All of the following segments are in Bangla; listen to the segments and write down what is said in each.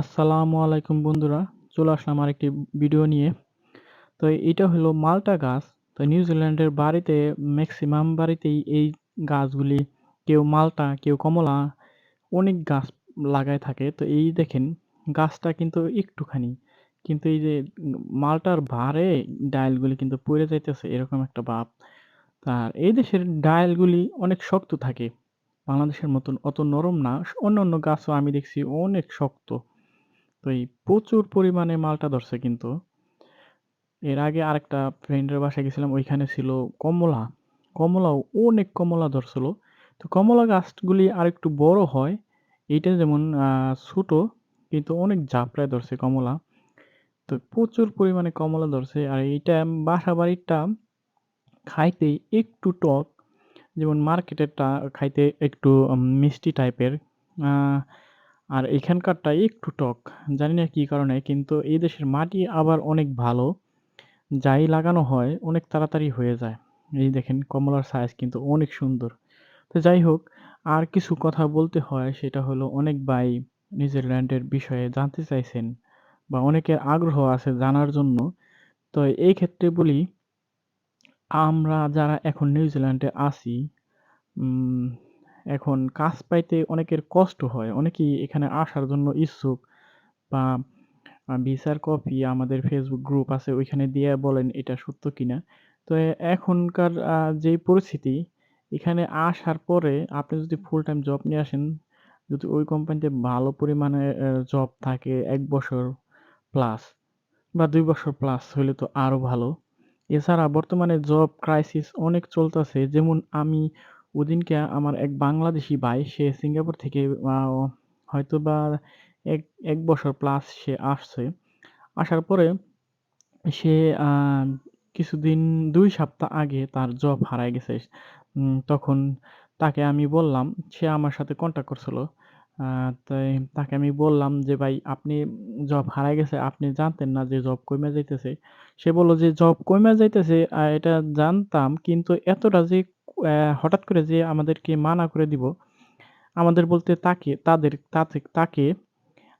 আসসালামু আলাইকুম বন্ধুরা, চলে আসলাম আরেকটি ভিডিও নিয়ে। তো এটা হলো মাল্টা গাছ। তো নিউজিল্যান্ডের বাড়িতে, ম্যাক্সিমাম বাড়িতেই এই গাছগুলি কেউ মাল্টা, কেউ কমলা, অনেক গাছ লাগায় থাকে। তো এই দেখেন, গাছটা কিন্তু একটুখানি। কিন্তু এই যে মালটার ভারে ডায়ালগুলি কিন্তু পড়ে যাইতেছে, এরকম একটা ভাব। আর এই দেশের ডায়ালগুলি অনেক শক্ত থাকে। বাংলাদেশের মতন অত নরম না। অন্য অন্য গাছও আমি দেখছি অনেক শক্ত। তো প্রচুর পরিমাণে মালটা ধরছে কিন্তু। এর আগে আরেকটা ফ্রেন্ডের বাসায় গেছিলাম, ওইখানে ছিল কমলা। কমলাও অনেক কমলা ধরছিল। তো কমলা গাছগুলি আরেকটু বড় হয়, এইটা যেমন ছোট, কিন্তু অনেক ঝাপড়ায় ধরছে কমলা। তো প্রচুর পরিমাণে কমলা ধরছে, আর এইটা বাসা বাড়িটা খাইতে একটু টক, যেমন মার্কেটেরটা খাইতে একটু মিষ্টি টাইপের আর এখানকারটা একটু টক। জানি না কী কারণে, কিন্তু এই দেশের মাটি আবার অনেক ভালো। যাই লাগানো হয়, অনেক তাড়াতাড়ি হয়ে যায়। এই দেখেন, কমলার সাইজ কিন্তু অনেক সুন্দর। তো যাই হোক, আর কিছু কথা বলতে হয়, সেটা হলো অনেক ভাই নিউজিল্যান্ডের বিষয়ে জানতে চাইছেন বা অনেকের আগ্রহ আছে জানার জন্য। তো এই ক্ষেত্রে বলি, আমরা যারা এখন নিউজিল্যান্ডে আছি এখন কাজ পাইতে অনেকের কষ্ট হয়, অনেকেই এখানে আসার জন্য ইচ্ছুক বা ভিসার কপি আমাদের ফেসবুক গ্রুপ আছে ওইখানে দিয়ে বলেন এটা সত্য কিনা। তো এখনকার যেই পরিস্থিতি, এখানে আসার পরে আপনি যদি ফুল টাইম জব নিয়ে আসেন, যদি ওই কোম্পানিতে ভালো পরিমাণে জব থাকে এক বছর প্লাস বা দুই বছর প্লাস হলে তো আরও ভালো। এছাড়া বর্তমানে জব ক্রাইসিস অনেক চলতেছে, যেমন আমি ওদিনকে আমার এক বাংলাদেশি ভাই, সে সিঙ্গাপুর থেকে হয়তো বা এক এক বছর প্লাস সে আসছে। আসার পরে সে কিছুদিন, দুই সপ্তাহ আগে তার জব হারায় গেছে। তখন তাকে আমি বললাম, সে আমার সাথে কন্ট্যাক্ট করছিল। তাই তাকে আমি বললাম যে, ভাই, আপনি জব হারায় গেছে, আপনি জানতেন না যে জব কমে যাইতেছে। সে বলল যে জব কমে যাইতেছে এটা জানতাম, কিন্তু এতটা যে হঠাৎ করে যে আমাদেরকে মানা করে দিব, আমাদের বলতে তাকে, তাদের, তাতে, তাকে,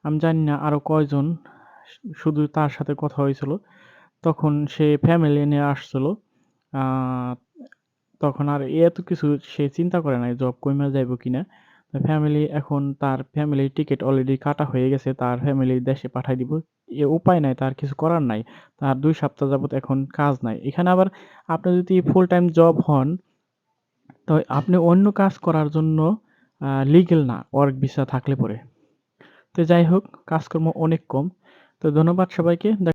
আমি জানি না আরও কয়জন শুধু তার সাথে কথা হয়েছিল, তখন সে ফ্যামিলি নিয়ে আসছিল তখন আর এত কিছু সে চিন্তা করে নাই জব কমে যাইব কিনা ফ্যামিলি এখন তার ফ্যামিলির টিকিট অলরেডি কাটা হয়ে গেছে, তার ফ্যামিলি দেশে পাঠাই দিব, এ উপায় নাই, তার কিছু করার নাই, তার দুই সপ্তাহ যাবত এখন কাজ নাই, এখানে আবার আপনি যদি ফুল টাইম জব হন তো আপনি অন্য কাজ করার জন্য লিগেল না ওয়ার্ক ভিসা থাকলে পরে। তো যাই হোক, কাজকর্ম অনেক কম। তো ধন্যবাদ সবাইকে।